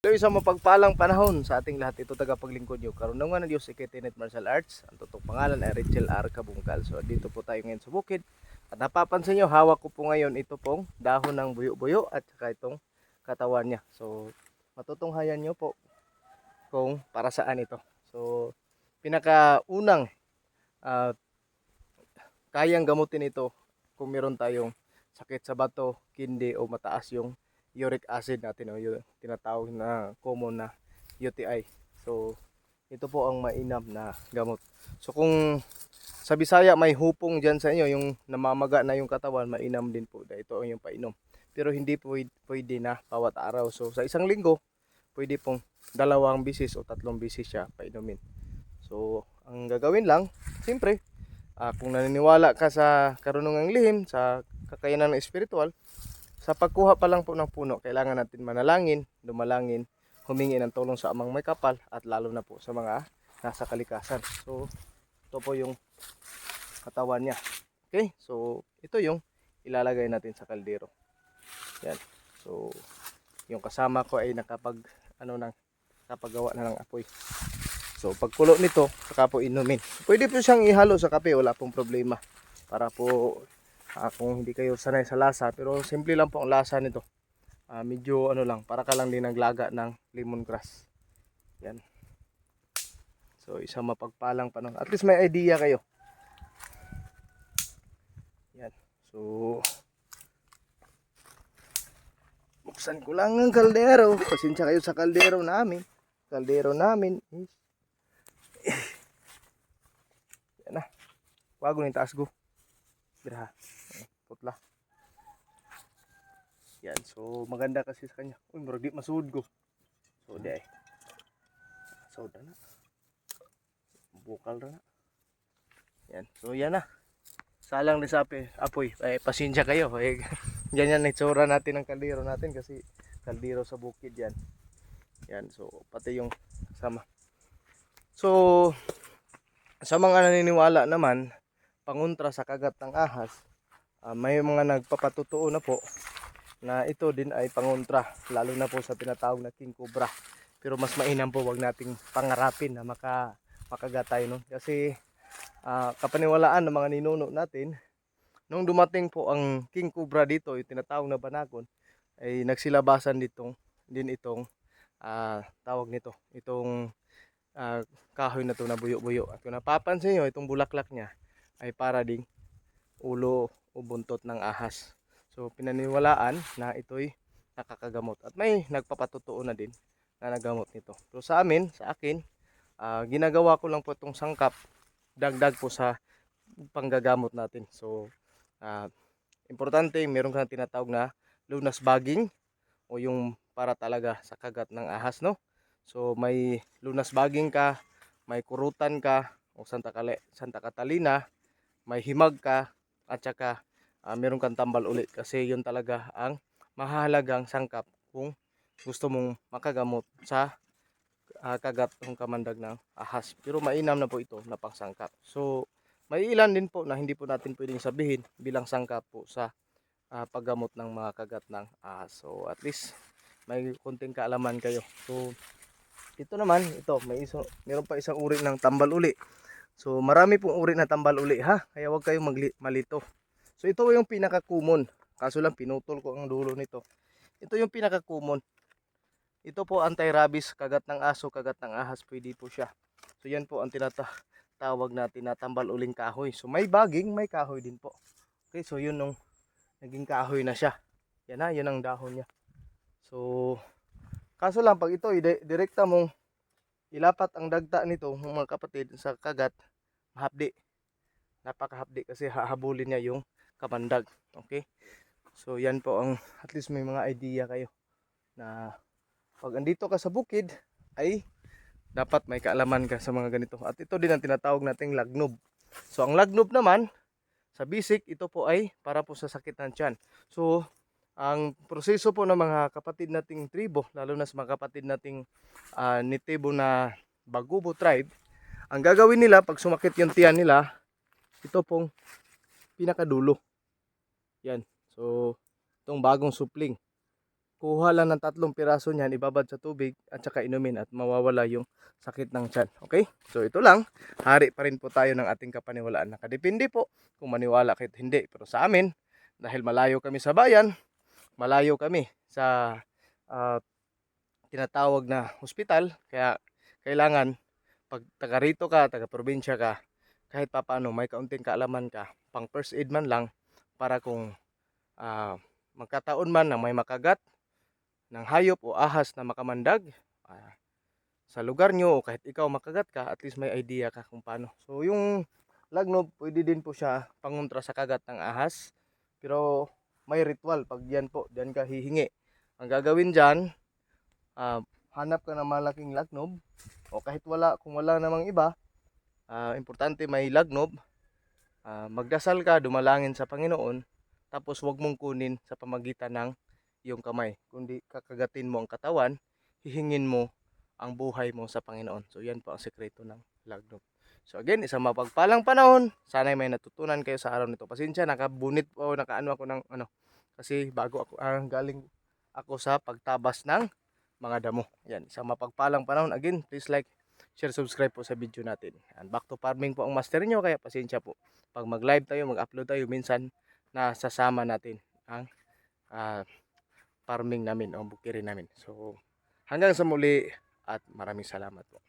Hello, isang mapagpalang panahon sa ating lahat. Ito tagapaglingkod nyo. Karunungan ng Diyos si Ketinet Martial Arts. Ang totoong pangalan ay Rachel R. Kabungkal. So, dito po tayo ngayon sa bukid. At napapansin nyo, hawak ko po ngayon ito pong dahon ng buyo-buyo at saka itong katawan niya. So, matutunghayan nyo po kung para saan ito. So, pinakaunang ah, kayang gamutin ito kung meron tayong sakit sa bato, kindi o mataas yung uric acid natin o yung tinatawag na common na UTI. So, ito po ang mainam na gamot. So, kung sa Bisaya may hupong dyan sa inyo, yung namamaga na yung katawan, mainam din po. Ito ang yung painom. Pero hindi pwede, pwede na bawat araw. So, sa isang linggo, pwede pong dalawang bisis o tatlong bisis siya painumin. So, ang gagawin lang, siyempre, ah, kung naniniwala ka sa karunungang lihim, sa kakayanan ng espiritual, sa pagkuha pa lang po ng puno, kailangan natin manalangin, dumalangin, humingi ng tulong sa amang may kapal at lalo na po sa mga nasa kalikasan. So, ito po yung katawan niya. Okay? So, ito yung ilalagay natin sa kaldero. Yan. So, yung kasama ko ay nakapag ano nang nakapagawa na ng apoy. So, pagkulo nito, saka po inumin. Pwede po siyang ihalo sa kape, wala pong problema. Para po Ah, kung hindi kayo sanay sa lasa pero simple lang po ang lasa nito. Ah, medyo ano lang para ka lang din naglaga ng lemongrass. Yan. So isang mapagpalang panahon. At least may idea kayo. Yan. So buksan ko lang ang kaldero. Pasensya kayo sa kaldero namin. Kaldero namin is yan na. Wago ni taas go Bira. Putla. Yan. So, maganda kasi sa kanya. Uy, murag di masuod ko. So, di ay. Masuod na na. Bukal na. Yan. So, yan na. Salang ni sapi. Apoy. Ay, pasensya kayo. Eh, ganyan na itsura natin ng kaldero natin kasi kaldero sa bukid yan. Yan. So, pati yung sama. So, sa mga naniniwala naman, pangontra sa kagat ng ahas, ah, may mga nagpapatutuo na po na ito din ay pangontra, lalo na po sa tinatawag na king cobra. Pero mas mainam po wag nating pangarapin na maka, makagat tayo nun. Kasi ah, kapaniwalaan ng mga ninuno natin, nung dumating po ang king cobra dito, yung tinatawag na banakon, ay nagsilabasan ditong, din itong ah, tawag nito, itong ah, kahoy na to na buyo-buyo. At kung napapansin nyo, itong bulaklak niya, ay para ding ulo o buntot ng ahas. So pinaniwalaan na ito'y nakakagamot. At may nagpapatutuo na din na nagamot nito. So sa amin, sa akin, ah, ginagawa ko lang po itong sangkap dagdag po sa panggagamot natin. So ah, importante, meron kang tinatawag na lunas bagging o yung para talaga sa kagat ng ahas, no? So may lunas bagging ka, may kurutan ka, o Santa, Kale, Santa Catalina, may himag ka at saka ah, meron kang tambal ulit kasi yun talaga ang mahalagang sangkap kung gusto mong makagamot sa ah, kagat ng kamandag ng ahas. Pero mainam na po ito na pangsangkap. So may ilan din po na hindi po natin pwedeng sabihin bilang sangkap po sa ah, paggamot ng mga kagat ng ahas. So at least may konting kaalaman kayo. So ito naman, ito, may iso, meron pa isang uri ng tambal uli. So marami pong uri na tambal uli ha. Kaya huwag kayong malito. So ito yung pinaka-common. Kaso lang pinutol ko ang dulo nito. Ito yung pinaka-common. Ito po anti-rabies, kagat ng aso, kagat ng ahas, pwede po siya. So yan po ang tinatawag natin na tambal uling kahoy. So may baging, may kahoy din po. Okay, so yun nung naging kahoy na siya. Yan na, yun ang dahon niya. So kaso lang pag ito, direkta mong ilapat ang dagta nito mga kapatid sa kagat mahapdi. Napakahapdi kasi hahabulin niya yung kamandag okay? So yan po ang at least may mga idea kayo na pag andito ka sa bukid ay dapat may kaalaman ka sa mga ganito. At ito din ang tinatawag nating lagnob. So ang lagnob naman sa basic ito po ay para po sa sakit ng tiyan. So ang proseso po ng mga kapatid nating tribo, lalo na sa mga kapatid nating ah, nitibo na Bagubo tribe, ang gagawin nila pag sumakit yung tiyan nila, ito pong pinakadulo. Yan. So, itong bagong supling. kuha lang ng tatlong piraso niyan, ibabad sa tubig at saka inumin at mawawala yung sakit ng tiyan. Okay? So ito lang, hari pa rin po tayo ng ating kapaniwalaan. Nakadepende po kung maniwala kahit hindi. Pero sa amin, dahil malayo kami sa bayan, malayo kami sa ah, tinatawag na hospital, kaya kailangan pag taga rito ka, taga probinsya ka, kahit papaano may kaunting kaalaman ka, pang first aid man lang para kung ah, magkataon man na may makagat ng hayop o ahas na makamandag ah, sa lugar nyo o kahit ikaw makagat ka, at least may idea ka kung paano. So yung lagnob, pwede din po siya pangontra sa kagat ng ahas. Pero may ritual pag yan po, diyan ka hihingi. Ang gagawin dyan, ah, hanap ka ng malaking lagnob o kahit wala, kung wala namang iba, ah, importante may lagnob, ah, magdasal ka, dumalangin sa Panginoon, tapos wag mong kunin sa pamagitan ng iyong kamay, kundi kakagatin mo ang katawan, hihingin mo ang buhay mo sa Panginoon. So yan po ang sekreto ng lagnob. So again, isang mapagpalang panahon. Sana may natutunan kayo sa araw nito. Pasensya, nakabunit po, nakaano ako ng ano. Kasi bago ako, ah, galing ako sa pagtabas ng mga damo. Yan, isang mapagpalang panahon. Again, please like, share, subscribe po sa video natin. And back to farming po ang master nyo, kaya pasensya po. Pag mag-live tayo, mag-upload tayo, minsan nasasama natin ang ah, farming namin o bukirin namin. So, hanggang sa muli at maraming salamat po.